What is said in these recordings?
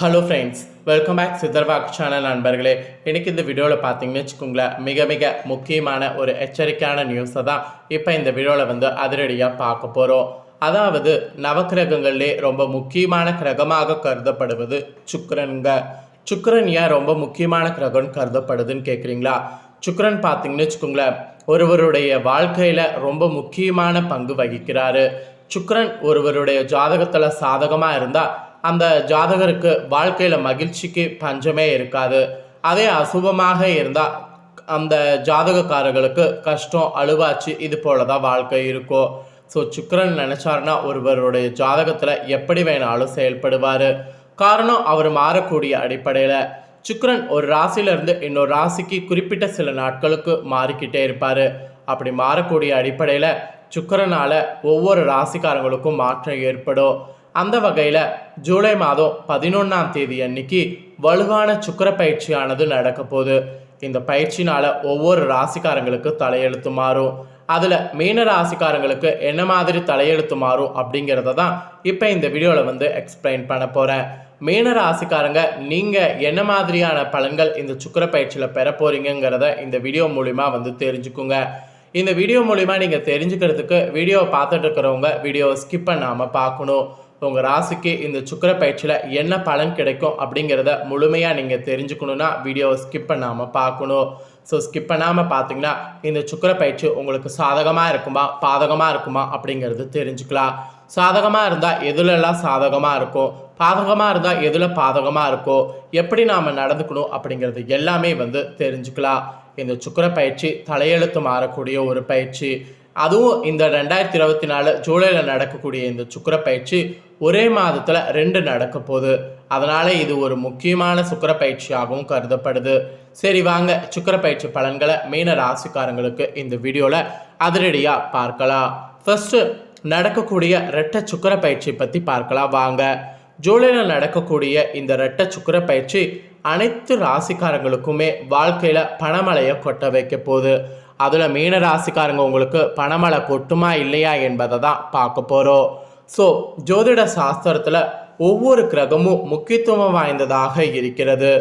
Hello friends welcome back சித்தர்வாக் channel நண்பர்களே. இன்றைக்கி இந்த வீடியோவில் பார்த்தீங்கன்னு வச்சுக்கோங்களேன் மிக மிக முக்கியமான ஒரு எச்சரிக்கையான நியூஸை தான் இப்போ இந்த வீடியோவில் வந்து அதிரடியாக பார்க்க போகிறோம் அதாவது நவக்கிரகங்கள்லே ரொம்ப முக்கியமான கிரகமாக கருதப்படுவது சுக்கரனுங்க. சுக்கரன் ஏன் ரொம்ப முக்கியமான கிரகம்னு கருதப்படுதுன்னு கேட்குறீங்களா சுக்கரன் பார்த்தீங்கன்னு வச்சுக்கோங்களேன் ஒருவருடைய வாழ்க்கையில் ரொம்ப முக்கியமான பங்கு வகிக்கிறாரு. சுக்கரன் ஒருவருடைய ஜாதகத்தில் சாதகமாக இருந்தால் அந்த ஜாதகருக்கு வாழ்க்கையில் மகிழ்ச்சிக்கு பஞ்சமே இருக்காது. அதே அசுபமாக இருந்தால் அந்த ஜாதகக்காரர்களுக்கு கஷ்டம் அழுவாச்சு இது போல தான் வாழ்க்கை இருக்கும் ஸோ சுக்கரன் நினச்சாருன்னா ஒருவருடைய ஜாதகத்தில் எப்படி வேணாலும் செயல்படுவார். காரணம் அவர் மாறக்கூடிய அடிப்படையில். சுக்கரன் ஒரு ராசியிலிருந்து இன்னொரு ராசிக்கு குறிப்பிட்ட சில நாட்களுக்கு மாறிக்கிட்டே இருப்பார். அப்படி மாறக்கூடிய அடிப்படையில் சுக்கரனால் ஒவ்வொரு ராசிக்காரங்களுக்கும் மாற்றம் ஏற்படும். அந்த வகையில் ஜூலை மாதம் பதினொன்றாம் தேதி அன்னைக்கு வலுவான சுக்கிர பயிற்சியானது நடக்க போகுது. இந்த பயிற்சினால ஒவ்வொரு ராசிக்காரங்களுக்கு தலையெழுத்து மாறும். அதில் மீன ராசிக்காரங்களுக்கு என்ன மாதிரி தலையெழுத்து மாறும் அப்படிங்கிறத தான் இப்போ இந்த வீடியோவில் வந்து எக்ஸ்பிளைன் பண்ண போகிறேன் மீன ராசிக்காரங்க நீங்கள் என்ன மாதிரியான பலன்கள் இந்த சுக்கிர பயிற்சியில் பெற போகிறீங்கிறத இந்த வீடியோ மூலிமா வந்து தெரிஞ்சுக்குங்க. இந்த வீடியோ மூலிமா நீங்கள் தெரிஞ்சுக்கிறதுக்கு வீடியோவை பார்த்துட்டு இருக்கிறவங்க வீடியோவை ஸ்கிப் பண்ணாமல் பார்க்கணும். உங்கள் ராசிக்கு இந்த சுக்கிர பயிற்சியில் என்ன பலன் கிடைக்கும் அப்படிங்கிறத முழுமையாக நீங்கள் தெரிஞ்சுக்கணுன்னா வீடியோவை ஸ்கிப் பண்ணாமல் பார்க்கணும். ஸோ ஸ்கிப் பண்ணாமல் பார்த்தீங்கன்னா இந்த சுக்கிர பயிற்சி உங்களுக்கு சாதகமாக இருக்குமா பாதகமாக இருக்குமா அப்படிங்கிறது தெரிஞ்சுக்கலாம். சாதகமாக இருந்தால் எதுலெல்லாம் சாதகமாக இருக்கும் பாதகமாக இருந்தால் எதில் பாதகமாக இருக்கோ எப்படி நாம் நடந்துக்கணும் அப்படிங்கிறது எல்லாமே வந்து தெரிஞ்சுக்கலாம். இந்த சுக்கிர பயிற்சி தலையெழுத்து மாறக்கூடிய ஒரு பயிற்சி அதுவும் இந்த ரெண்டாயிரத்தி இருபத்தி நாலு ஜூலையில் நடக்கக்கூடிய இந்த சுக்கிர பயிற்சி ஒரே மாதத்தில் ரெண்டு நடக்க போகுது. அதனால் இது ஒரு முக்கியமான சுக்கிர பயிற்சியாகவும் கருதப்படுது. சரி வாங்க சுக்கிர பயிற்சி பலன்களை மீன ராசிக்காரங்களுக்கு இந்த வீடியோவில் அதிரடியாக பார்க்கலாம். ஃபஸ்ட்டு நடக்கக்கூடிய ரெட்ட சுக்கிர பயிற்சி பற்றி பார்க்கலாம். வாங்க. ஜூலையில் நடக்கக்கூடிய இந்த ரெட்ட சுக்கிர பயிற்சி அனைத்து ராசிக்காரங்களுக்குமே வாழ்க்கையில் பணமழையை கொட்ட வைக்க போகுது. அதில் மீன ராசிக்காரங்க உங்களுக்கு பணமழை கொட்டுமா இல்லையா என்பதை தான் பார்க்க போகிறோம் ஸோ ஜோதிட சாஸ்திரத்தில் ஒவ்வொரு கிரகமும் முக்கியத்துவம் வாய்ந்ததாக இருக்கிறது.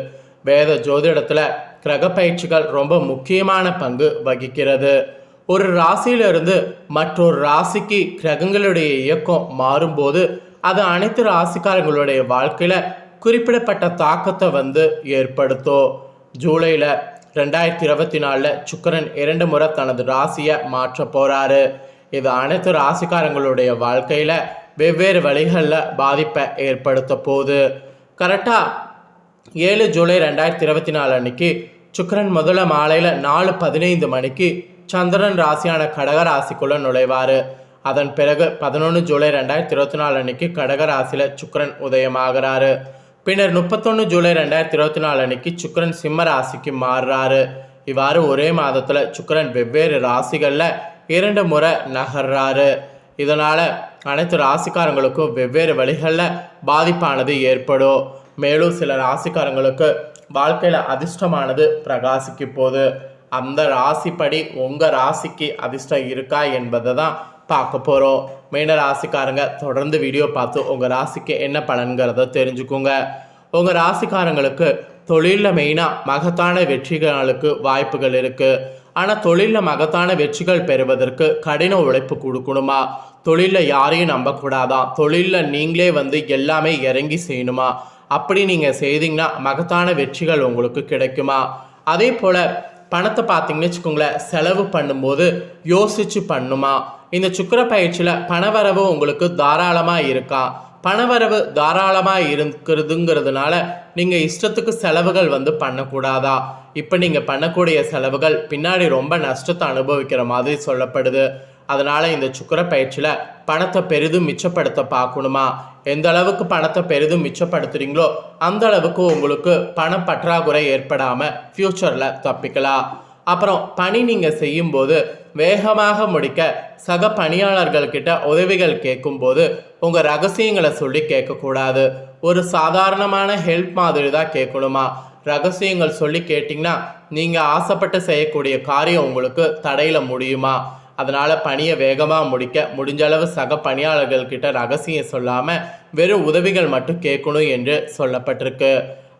வேத ஜோதிடத்தில் கிரக பயிற்சிகள் ரொம்ப முக்கியமான பங்கு வகிக்கிறது. ஒரு ராசியிலிருந்து மற்றொரு ராசிக்கு கிரகங்களுடைய இயக்கம் மாறும்போது அது அனைத்து ராசிக்காரங்களுடைய வாழ்க்கையில் குறிப்பிடப்பட்ட தாக்கத்தை வந்து ஏற்படுத்தும். ஜூலையில் ரெண்டாயிரத்தி இருபத்தி நாலில் சுக்கரன் இரண்டு முறை தனது ராசியை மாற்ற போகிறாரு இது அனைத்து ராசிக்காரங்களுடைய வாழ்க்கையில் வெவ்வேறு வழிகளில் பாதிப்பை ஏற்படுத்த போகுது. கரெக்டாக ஏழு ஜூலை ரெண்டாயிரத்தி இருபத்தி நாலு அன்னைக்கு சுக்கரன் முதல்ல மாலையில் நாலு பதினைந்து மணிக்கு சந்திரன் ராசியான கடக ராசிக்குள்ளே நுழைவார். அதன் பிறகு பதினொன்று ஜூலை ரெண்டாயிரத்தி இருபத்தி நாலு அன்னைக்கு கடக ராசியில் சுக்கரன் உதயமாகிறாரு. பின்னர் முப்பத்தொன்று ஜூலை ரெண்டாயிரத்தி இருபத்தி நாலு அன்னைக்கு சுக்கரன் சிம்ம ராசிக்கு மாறுறாரு. இவ்வாறு ஒரே மாதத்தில் சுக்கரன் வெவ்வேறு ராசிகளில் இரண்டு முறை நகர்றாரு. இதனால் அனைத்து ராசிக்காரங்களுக்கும் வெவ்வேறு வழிகளில் பாதிப்பானது ஏற்படும். மேலும் சில ராசிக்காரங்களுக்கு வாழ்க்கையில் அதிர்ஷ்டமானது பிரகாசிக்கு போகுது. அந்த ராசிப்படி உங்கள் ராசிக்கு அதிர்ஷ்டம் இருக்கா என்பதை தான் பார்க்க போகிறோம் மீன ராசிக்காரங்க தொடர்ந்து வீடியோ பார்த்து உங்கள் ராசிக்கு என்ன பலன்கிறத தெரிஞ்சுக்கோங்க. உங்கள் ராசிக்காரங்களுக்கு தொழிலில் மெயினாக மகத்தான வெற்றிகளுக்கு வாய்ப்புகள் இருக்குது ஆனால் தொழிலில் மகத்தான வெற்றிகள் பெறுவதற்கு கடின உழைப்பு கொடுக்கணுமா? தொழிலில் யாரையும் நம்பக்கூடாதான் தொழிலில் நீங்களே வந்து எல்லாமே இறங்கி செய்யணுமா? அப்படி நீங்கள் செய்தீங்கன்னா மகத்தான வெற்றிகள் உங்களுக்கு கிடைக்குமா? அதே போல் பணத்தை பார்த்தீங்கன்னு வச்சுக்கோங்களேன் செலவு பண்ணும்போது யோசிச்சு பண்ணுமா? இந்த சுக்கர பயிற்சியில் பணவரவு உங்களுக்கு தாராளமாக இருக்கா? பணவரவு தாராளமாக இருக்கிறதுங்கிறதுனால நீங்கள் இஷ்டத்துக்கு செலவுகள் வந்து பண்ணக்கூடாதா? இப்போ நீங்கள் பண்ணக்கூடிய செலவுகள் பின்னாடி ரொம்ப நஷ்டத்தை அனுபவிக்கிற மாதிரி சொல்லப்படுது. அதனால் இந்த சுக்கர பயிற்சியில் பணத்தை பெரிதும் மிச்சப்படுத்த பார்க்கணுமா? எந்த அளவுக்கு பணத்தை பெரிதும் மிச்சப்படுத்துறீங்களோ அந்த அளவுக்கு உங்களுக்கு பண பற்றாக்குறை ஏற்படாமல் ஃப்யூச்சரில் தப்பிக்கலாம். அப்புறம் பணி நீங்கள் செய்யும்போது வேகமாக முடிக்க சக பணியாளர்கள்கிட்ட உதவிகள் கேட்கும்போது உங்கள் ரகசியங்களை சொல்லி கேட்கக்கூடாது. ஒரு சாதாரணமான ஹெல்ப் மாதிரி தான் கேட்கணுமா? ரகசியங்கள் சொல்லி கேட்டிங்கன்னா நீங்கள் ஆசைப்பட்டு செய்யக்கூடிய காரியம் உங்களுக்கு தடையில் முடியுமா? அதனால் பணியை வேகமாக முடிக்க முடிஞ்ச அளவு சக பணியாளர்கள்கிட்ட ரகசியம் சொல்லாமல் வெறும் உதவிகள் மட்டும் கேட்கணும் என்று சொல்லப்பட்டிருக்கு.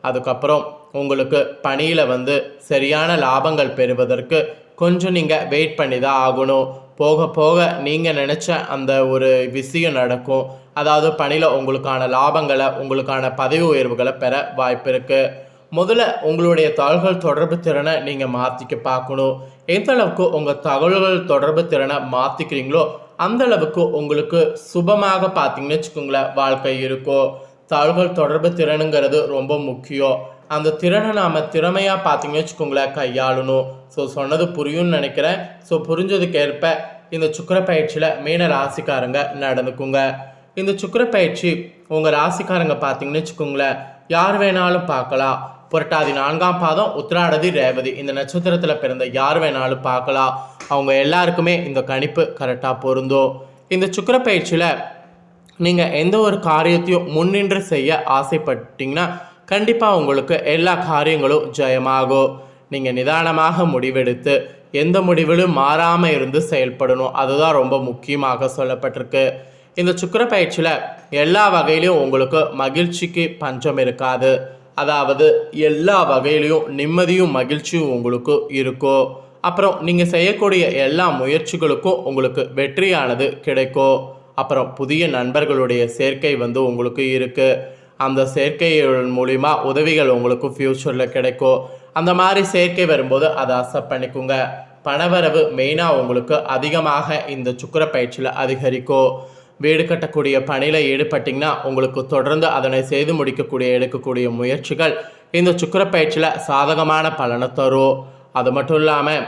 அதுக்கப்புறம் உங்களுக்கு பணியில் வந்து சரியான லாபங்கள் பெறுவதற்கு கொஞ்சம் நீங்கள் வெயிட் பண்ணி தான் ஆகணும். போக போக நீங்கள் நினச்ச அந்த ஒரு விஷயம் நடக்கும். அதாவது பணியில் உங்களுக்கான லாபங்களை உங்களுக்கான பதவி உயர்வுகளை பெற வாய்ப்பு இருக்குது முதல்ல உங்களுடைய தகவல்கள் தொடர்பு திறனை நீங்கள் மாற்றிக்க பார்க்கணும். எந்த அளவுக்கு உங்கள் தகவல்கள் தொடர்பு திறனை மாற்றிக்கிறீங்களோ அந்த அளவுக்கு உங்களுக்கு சுபமாக பார்த்தீங்கன்னு வச்சுக்கோங்களேன் வாழ்க்கை இருக்கும். தகவல்கள் தொடர்பு திறனுங்கிறது ரொம்ப முக்கியம். அந்த திறனை நாம் திறமையாக பார்த்தீங்கன்னு வச்சுக்கோங்களேன் கையாளணும். ஸோ சொன்னது புரியும்னு நினைக்கிறேன். ஸோ புரிஞ்சதுக்கேற்ப இந்த சுக்கர பயிற்சியில் மீன ராசிக்காரங்க நடந்துக்குங்க. இந்த சுக்கர பயிற்சி உங்கள் ராசிக்காரங்க பார்த்தீங்கன்னு வச்சுக்கோங்களேன் யார் வேணாலும் பார்க்கலாம். புரட்டாதி நான்காம் பாதம் உத்திராடதி ரேவதி. இந்த நட்சத்திரத்தில் பிறந்த யார் வேணாலும் பார்க்கலாம். அவங்க எல்லாருக்குமே இந்த கணிப்பு கரெக்டாக பொருந்தும். இந்த சுக்கர பயிற்சியில் நீங்கள் எந்த ஒரு காரியத்தையும் முன்னின்று செய்ய ஆசைப்பட்டீங்கன்னா கண்டிப்பாக உங்களுக்கு எல்லா காரியங்களும் ஜெயமாகும். நீங்கள் நிதானமாக முடிவெடுத்து எந்த முடிவிலும் மாறாமல் இருந்து செயல்படணும். அதுதான் ரொம்ப முக்கியமாக சொல்லப்பட்டிருக்கு. இந்த சுக்கர பயிற்சியில் எல்லா வகையிலையும் உங்களுக்கு மகிழ்ச்சிக்கு பஞ்சம் இருக்காது. அதாவது எல்லா வகையிலையும் நிம்மதியும் மகிழ்ச்சியும் உங்களுக்கு இருக்கும் அப்புறம் நீங்கள் செய்யக்கூடிய எல்லா முயற்சிகளுக்கும் உங்களுக்கு வெற்றியானது கிடைக்கும் அப்புறம் புதிய நண்பர்களுடைய சேர்க்கை வந்து உங்களுக்கு இருக்குது அந்த சேர்க்கையின் மூலிமா உதவிகள் உங்களுக்கு ஃப்யூச்சரில் கிடைக்கும் அந்த மாதிரி சேர்க்கை வரும்போது அதை அசப்ட் பண்ணிக்கோங்க. பணவரவு மெயினாக உங்களுக்கு அதிகமாக இந்த சுக்கர பயிற்சியில் அதிகரிக்கும் வீடு கட்டக்கூடிய பணியில் ஈடுபட்டிங்கன்னா உங்களுக்கு தொடர்ந்து அதனை செய்து முடிக்கக்கூடிய எடுக்கக்கூடிய முயற்சிகள் இந்த சுக்கர பயிற்சியில் சாதகமான பலனை தரும். அது மட்டும் இல்லாமல்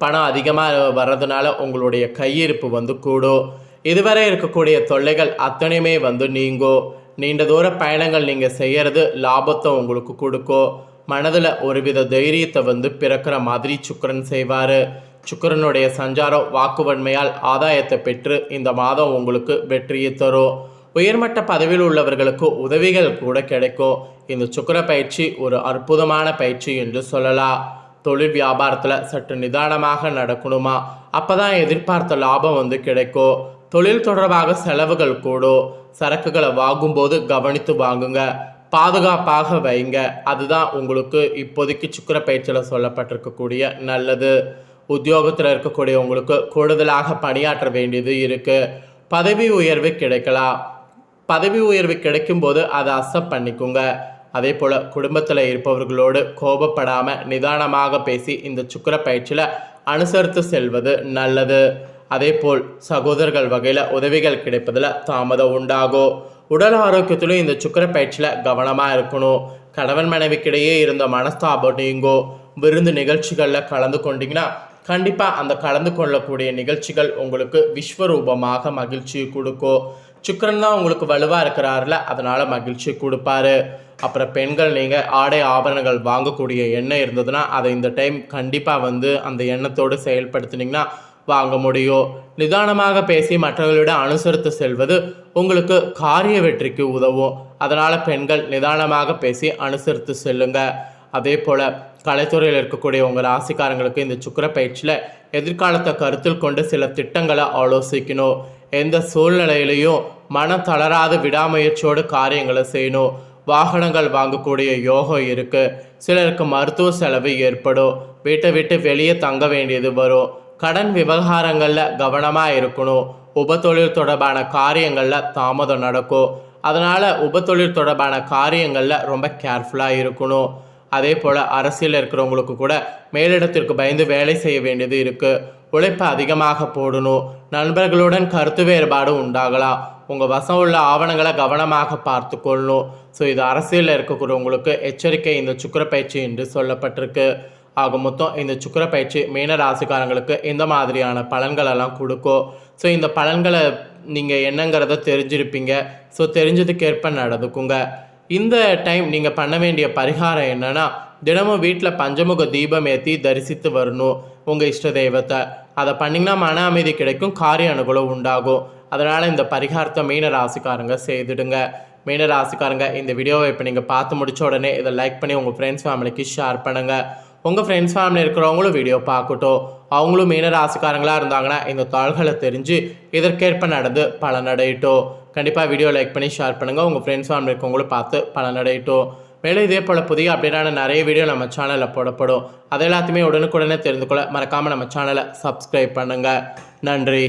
பணம் அதிகமாக வர்றதுனால உங்களுடைய கையிருப்பு வந்து கூடும். இதுவரை இருக்கக்கூடிய தொல்லைகள் அத்தனையுமே வந்து நீங்கும். நீண்ட தூர பயணங்கள் நீங்கள் செய்கிறது லாபத்தை உங்களுக்கு கொடுக்கும். மனதில் ஒருவித தைரியத்தை வந்து பிறக்கிற மாதிரி சுக்கரன் செய்வார். சுக்கரனுடைய சஞ்சாரம் வாக்குவன்மையால் ஆதாயத்தை பெற்று இந்த மாதம் உங்களுக்கு வெற்றியை தரும் உயர்மட்ட பதவியில் உள்ளவர்களுக்கு உதவிகள் கூட கிடைக்கும் இந்த சுக்கர பயிற்சி ஒரு அற்புதமான பயிற்சி என்று சொல்லலாம். தொழில் வியாபாரத்தில் சற்று நிதானமாக நடக்கணுமா? அப்போ தான் எதிர்பார்த்த லாபம் வந்து கிடைக்கும் தொழில் தொடர்பாக செலவுகள் கூடும் சரக்குகளை வாங்கும்போது கவனித்து வாங்குங்க. பாதுகாப்பாக வைங்க. அதுதான் உங்களுக்கு இப்போதைக்கு சுக்கர பயிற்சியில் சொல்லப்பட்டிருக்கக்கூடிய நல்லது. உத்தியோகத்தில் இருக்கக்கூடிய உங்களுக்கு கூடுதலாக பணியாற்ற வேண்டியது இருக்குது பதவி உயர்வு கிடைக்கலாம். பதவி உயர்வு கிடைக்கும்போது அதை அக்செப்ட் பண்ணிக்கோங்க. அதே போல் குடும்பத்தில் இருப்பவர்களோடு கோபப்படாமல் நிதானமாக பேசி இந்த சுக்கர பயிற்சியில் அனுசரித்து செல்வது நல்லது. அதே போல் சகோதரர்கள் வகையில் உதவிகள் கிடைப்பதில் தாமதம் உண்டாகும். உடல் ஆரோக்கியத்திலும் இந்த சுக்கர பயிற்சியில் கவனமாக இருக்கணும். கணவன் மனைவிக்கிடையே இருந்த மனஸ்தாபம் நீங்கோ விருந்து நிகழ்ச்சிகளில் கலந்து கொண்டிங்கன்னா கண்டிப்பாக அந்த கலந்து கொள்ளக்கூடிய நிகழ்ச்சிகள் உங்களுக்கு விஸ்வரூபமாக மகிழ்ச்சியை கொடுக்கும். சுக்கரன் தான் உங்களுக்கு வலுவாக இருக்கிறாருல அதனால் மகிழ்ச்சி கொடுப்பாரு. அப்புறம் பெண்கள் நீங்கள் ஆடை ஆபரணங்கள் வாங்கக்கூடிய எண்ணம் இருந்ததுன்னா அதை இந்த டைம் கண்டிப்பாக வந்து அந்த எண்ணத்தோடு செயல்படுத்தினீங்கன்னா வாங்க முடியும். நிதானமாக பேசி மற்றவர்களிடம் அனுசரித்து செல்வது உங்களுக்கு காரிய வெற்றிக்கு உதவும். அதனால் பெண்கள் நிதானமாக பேசி அனுசரித்து செல்லுங்கள் அதே போல் கலைத்துறையில் இருக்கக்கூடிய உங்கள் ராசிக்காரங்களுக்கு இந்த சுக்கர பயிற்சியில் எதிர்காலத்தை கருத்தில் கொண்டு சில திட்டங்களை ஆலோசிக்கணும். எந்த சூழ்நிலையிலையும் மனம் தளராத விடாமுயற்சியோடு காரியங்களை செய்யணும். வாகனங்கள் வாங்கக்கூடிய யோகம் இருக்குது சிலருக்கு மருத்துவ செலவு ஏற்படும். வீட்டை விட்டு வெளியே தங்க வேண்டியது வரும். கடன் விவகாரங்களில் கவனமாக இருக்கணும். உபத்தொழில் தொடர்பான காரியங்களில் தாமதம் நடக்கும். அதனால் உபத்தொழில் தொடர்பான காரியங்களில் ரொம்ப கேர்ஃபுல்லாக இருக்கணும். அதே போல் அரசியலில் இருக்கிறவங்களுக்கு கூட மேலிடத்திற்கு பயந்து வேலை செய்ய வேண்டியது இருக்குது உழைப்பு அதிகமாக போடணும். நண்பர்களுடன் கருத்து வேறுபாடு உண்டாகலாம். உங்கள் வசம் உள்ள ஆவணங்களை கவனமாக பார்த்து கொள்ளணும் ஸோ இது அரசியலில் இருக்கக்கூடியவங்களுக்கு எச்சரிக்கை இந்த சுக்கர பயிற்சி என்று சொல்லப்பட்டிருக்கு. ஆக மொத்தம் இந்த சுக்கர பயிற்சி மீன ராசிக்காரங்களுக்கு இந்த மாதிரியான பலன்களெல்லாம் கொடுக்கும். ஸோ இந்த பலன்களை நீங்கள் என்னங்கிறத தெரிஞ்சிருப்பீங்க. ஸோ தெரிஞ்சதுக்கேற்ப நடந்துக்குங்க. இந்த டைம் நீங்கள் பண்ண வேண்டிய பரிகாரம் என்னென்னா தினமும் வீட்டில் பஞ்சமுக தீபம் ஏற்றி தரிசித்து வரணும் உங்கள் இஷ்ட தெய்வத்தை. அதை பண்ணிங்கன்னா மன அமைதி கிடைக்கும் காரிய அனுகூலம் உண்டாகும். அதனால் இந்த பரிகாரத்தை மீன ராசிக்காரங்க செய்துடுங்க. மீன ராசிக்காரங்க இந்த வீடியோவை இப்போ நீங்கள் பார்த்து முடிச்ச உடனே இதை லைக் பண்ணி உங்கள் ஃப்ரெண்ட்ஸ் ஃபேமிலிக்கு ஷேர் பண்ணுங்கள் உங்கள் ஃப்ரெண்ட்ஸ் ஃபேமிலி இருக்கிறவங்களும் வீடியோ பார்க்கட்டும். அவங்களும் மீன ராசிக்காரங்களாக இருந்தாங்கன்னா இந்த தாள்களை தெரிஞ்சு இதற்கேற்ப நடந்து பலனடையட்டும். கண்டிப்பாக வீடியோ லைக் பண்ணி ஷேர் பண்ணுங்கள் உங்கள் ஃப்ரெண்ட்ஸ் ஃபேமிலி இருக்கவங்களும் பார்த்து பலனடையட்டும். மேலும் இதே போல் புதிய அப்டேட்டான நிறைய வீடியோ நம்ம சேனலில் போடப்படும். அது எல்லாத்தையுமே உடனுக்குடனே தெரிந்து கொள்ள மறக்காமல் நம்ம சேனலை சப்ஸ்கிரைப் பண்ணுங்கள் நன்றி.